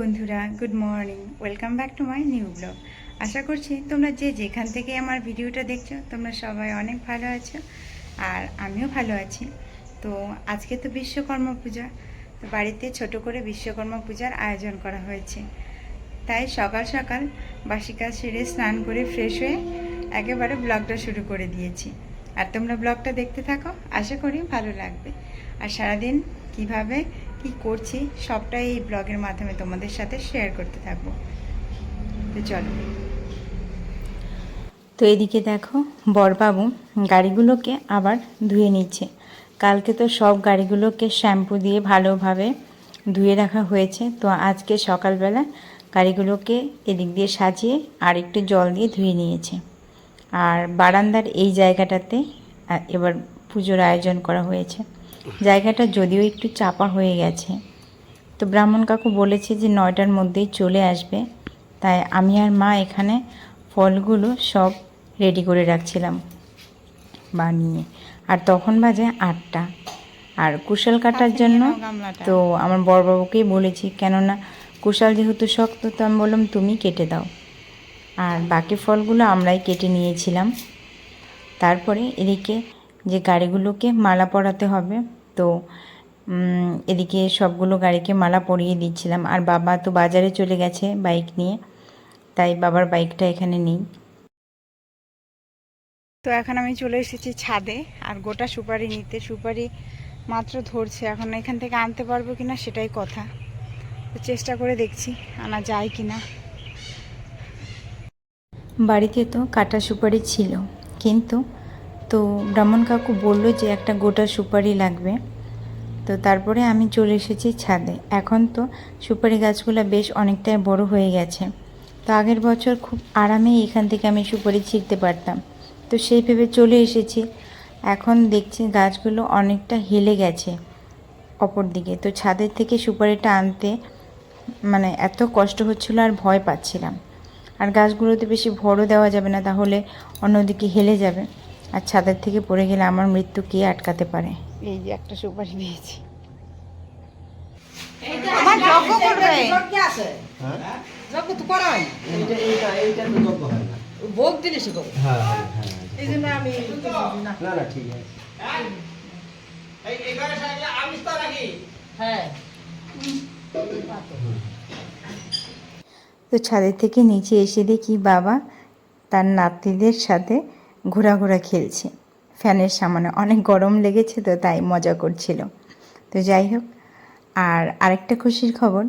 বন্ধুরা good morning welcome back to my new blog আশা করছি তোমরা যে যেখান থেকে আমার ভিডিওটা দেখছ, তোমরা সবাই অনেক ভালো আছো আর আমিও ভালো আছি। তো আজকে তো বিশ্বকর্মা পূজা, তো বাড়িতে ছোট করে বিশ্বকর্মা পূজার আয়োজন করা হয়েছে। তাই সকাল সকাল বাসি কাজ সেরে স্নান করে ফ্রেশ হয়ে একেবারে ব্লগটা শুরু করে দিয়েছি। আর তোমরা ব্লগটা দেখতে থাকো, আশা করি ভালো লাগবে। আর সারাদিন কীভাবে কি করছি সবটাই এই ব্লগের মাধ্যমে তোমাদের সাথে শেয়ার করতে থাকব। তো চলো। তো এদিকে দেখো, বরবাবু গাড়িগুলোকে আবার ধুয়ে নিচ্ছে। কালকে তো সব গাড়িগুলোকে শ্যাম্পু দিয়ে ভালোভাবে ধুয়ে রাখা হয়েছে। তো আজকে সকালবেলা গাড়িগুলোকে এদিক দিয়ে সাজিয়ে আর একটু জল দিয়ে ধুয়ে নিয়েছে। আর বারান্দার এই জায়গাটাতে এবার পুজোর আয়োজন করা হয়েছে। জায়গাটা যদিও একটু চাপা হয়ে গেছে। তো ব্রাহ্মণ কাকু বলেছে যে নয়টার মধ্যেই চলে আসবে। তাই আমি আর মা এখানে ফলগুলো সব রেডি করে রাখছিলাম বানিয়ে। আর তখন বাজে আটটা। আর কুশাল কাটার জন্য তো আমার বড়বাবুকেই বলেছি কেননা কুশাল যেহেতু শক্ত তো আমি বললাম তুমি কেটে দাও। আর বাকি ফলগুলো আমরাই কেটে নিয়েছিলাম। তারপরে এদিকে যে গাড়িগুলোকে মালা পরাতে হবে তো এদিকে সবগুলো গাড়িকে মালা পরিয়ে দিচ্ছিলাম। আর বাবা তো বাজারে চলে গেছে বাইক নিয়ে তাই বাবার বাইকটা এখানে নেই। তো এখন আমি চলে এসেছি ছাদে আর গোটা সুপারি নিতে। সুপারি মাত্র ধরছে এখন এখান থেকে আনতে পারব কিনা সেটাই কথা। তো চেষ্টা করে দেখছি আনা যায় কিনা। বাড়িতে তো কাটা সুপারি ছিল কিন্তু তো ব্রাহ্মণ কাকু বলল যে একটা গোটা সুপারি লাগবে। তো তারপরে আমি চলে এসেছি ছাদে। এখন তো সুপারি গাছগুলো বেশ অনেকটাই বড় হয়ে গেছে। তো আগের বছর খুব আরামেই এখান থেকে আমি সুপারি ছিঁড়তে পারতাম। তো সেই ভেবে চলে এসেছি। এখন দেখছি গাছগুলো অনেকটা হেলে গেছে অপর দিকে তো ছাদের থেকে সুপারিটা আনতে মানে এত কষ্ট হচ্ছিল আর ভয় পাচ্ছিলাম। আর গাছগুলোতে বেশি ভরও দেওয়া যাবে না, তাহলে অন্যদিকে হেলে যাবে। আর ছাদের থেকে পড়ে গেলে আমার মৃত্যু কে আটকাতে পারে? এই যে একটা সুপারি দিয়েছি আমার যজ্ঞ করবে। হ্যাঁ? যজ্ঞ তো করা এইটা এইটা এইটা তো যোগ্য হয় না। ভোগ দিলে সে করে হ্যাঁ হ্যাঁ হ্যাঁ এই জন্য আমি না। না না ঠিক আছে। হ্যাঁ। তো ছাদের থেকে নিচে এসে দেখি বাবা তার নাতিদের সাথে ঘোরাঘোরা খেলছে। ফ্যানের সামনে অনেক গরম লেগেছে তো তাই মজা করছিল। তো যাই হোক, আর আরেকটা খুশির খবর,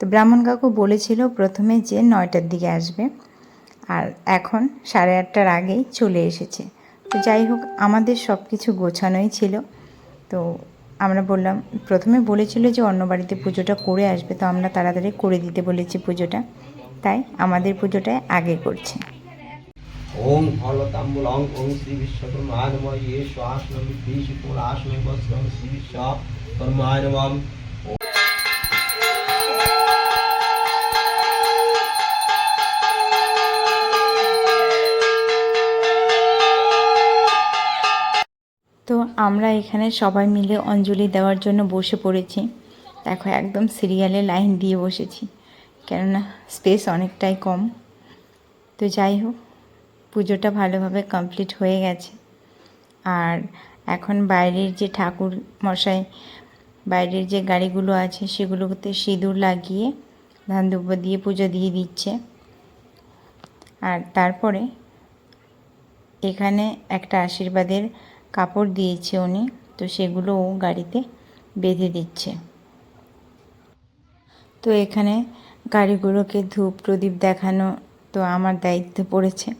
তো ব্রাহ্মণ কাকু বলেছিল প্রথমে যে নয়টার দিকে আসবে, আর এখন সাড়ে আটটার আগেই চলে এসেছে। তো যাই হোক, আমাদের সব কিছু গোছানোই ছিল। তো আমরা বললাম, প্রথমে বলেছিল যে অন্য বাড়িতে পুজোটা করে আসবে, তো আমরা তাড়াতাড়ি করে দিতে বলেছি পুজোটা। তাই আমাদের পুজোটাই আগে করছে। ওং ফলতাম্বুল অং ওং শ্রী বিশ্বকর্মায়নময় ইয়ে শ্বাসনম বিদেশি কুলাসনম বস্ত্রম শ্রী বিশ্বকর্মায়নমম তো আমরা এখানে সবাই মিলে অঞ্জলি দেওয়ার জন্য বসে পড়েছি। দেখো, একদম সিরিয়ালে লাইন দিয়ে বসেছি। কেননা স্পেস অনেকটাই কম। তো যাই হোক। পুজোটা ভালোভাবে কমপ্লিট হয়ে গেছে। আর এখন বাইরের যে ঠাকুর মশাই, বাইরের যে গাড়িগুলো আছে সেগুলোতে সিঁদুর লাগিয়ে ধান দিয়ে পুজো দিয়ে দিচ্ছে। আর তারপরে এখানে একটা আশীর্বাদের কাপড় দিয়েছে উনি, তো সেগুলো ও গাড়িতে বেঁধে দিচ্ছে। তো এখানে গাড়িগুলোকে ধূপ প্রদীপ দেখানো তো আমার দায়িত্ব পড়েছে।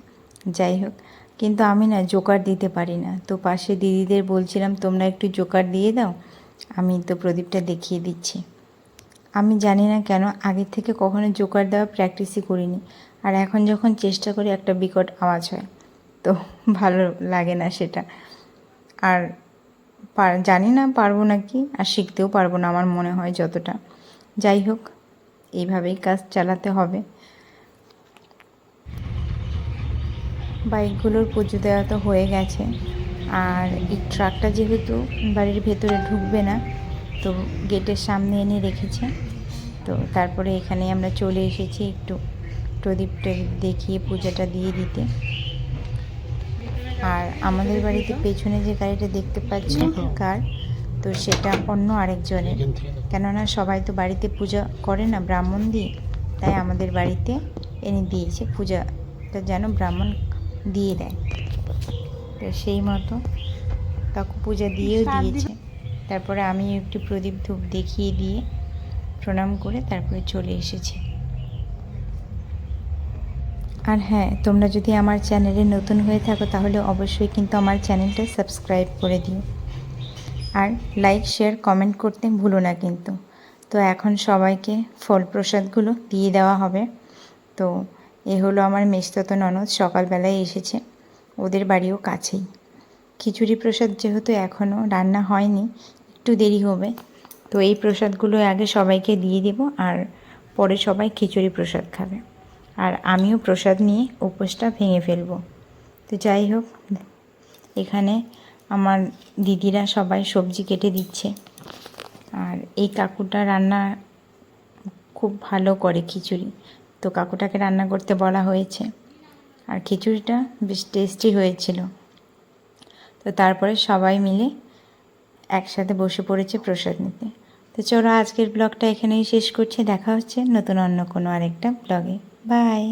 যাই হোক। কিন্তু আমি না জোকার দিতে পারি না। তো পাশে দিদিদের বলছিলাম, তোমরা একটু জোকার দিয়ে দাও, আমি তো প্রদীপটা দেখিয়ে দিচ্ছি। আমি জানি না কেন, আগের থেকে কখনো জোকার দেওয়া প্র্যাকটিসই করিনি। আর এখন যখন চেষ্টা করি, একটা বিকট আওয়াজ হয়। তো ভালো লাগে না সেটা। আর জানি না পারব না কি, আর শিখতেও পারব না আমার মনে হয় যতটা। যাই হোক, এইভাবেই কাজ চালাতে হবে। বাইকগুলোর পুজো দেওয়া তো হয়ে গেছে। আর এই ট্রাকটা যেহেতু বাড়ির ভেতরে ঢুকবে না তো গেটের সামনে এনে রেখেছে। তো তারপরে এখানে আমরা চলে এসেছি একটু প্রদীপ টদীপ দেখিয়ে পূজাটা দিয়ে দিতে। আর আমাদের বাড়িতে পেছনে যে গাড়িটা দেখতে পাচ্ছি কার তো সেটা অন্য আরেকজনের। কেননা সবাই তো বাড়িতে পূজা করে না ব্রাহ্মণ দিয়ে। তাই আমাদের বাড়িতে এনে দিয়েছে পূজাটা যেন ব্রাহ্মণ দিয়ে দেয়। তো সেই মতো কাকু পূজা দিয়েও দিয়েছে। তারপরে আমি একটু প্রদীপ ধূপ দেখিয়ে দিয়ে প্রণাম করে তারপরে চলে এসেছি। আর হ্যাঁ তোমরা যদি আমার চ্যানেলে নতুন হয়ে থাকো তাহলে অবশ্যই কিন্তু আমার চ্যানেলটা সাবস্ক্রাইব করে দিও। আর লাইক শেয়ার কমেন্ট করতে ভুলো না কিন্তু। তো এখন সবাইকে ফল প্রসাদগুলো দিয়ে দেওয়া হবে। তো এ হলো আমার মেস্তত ননদ, সকালবেলায় এসেছে। ওদের বাড়িও কাছেই। খিচুড়ি প্রসাদ যেহেতু এখনও রান্না হয়নি, একটু দেরি হবে। তো এই প্রসাদগুলো আগে সবাইকে দিয়ে দেব আর পরে সবাই খিচুড়ি প্রসাদ খাবে। আর আমিও প্রসাদ নিয়ে উপোসটা ভেঙে ফেলব। তো যাই হোক, এখানে আমার দিদিরা সবাই সবজি কেটে দিচ্ছে। আর এই কাকুটা রান্না খুব ভালো করে খিচুড়ি। তো কাকুটাকে রান্না করতে বলা হয়েছে। আর খিচুড়িটা বেশ টেস্টি হয়েছিল। তো তারপরে সবাই মিলে একসাথে বসে পড়েছে প্রসাদ নিতে। তো চলো আজকের ব্লগটা এখানেই শেষ করছি। দেখা হচ্ছে নতুন অন্য কোনো আরেকটা ব্লগে। বাই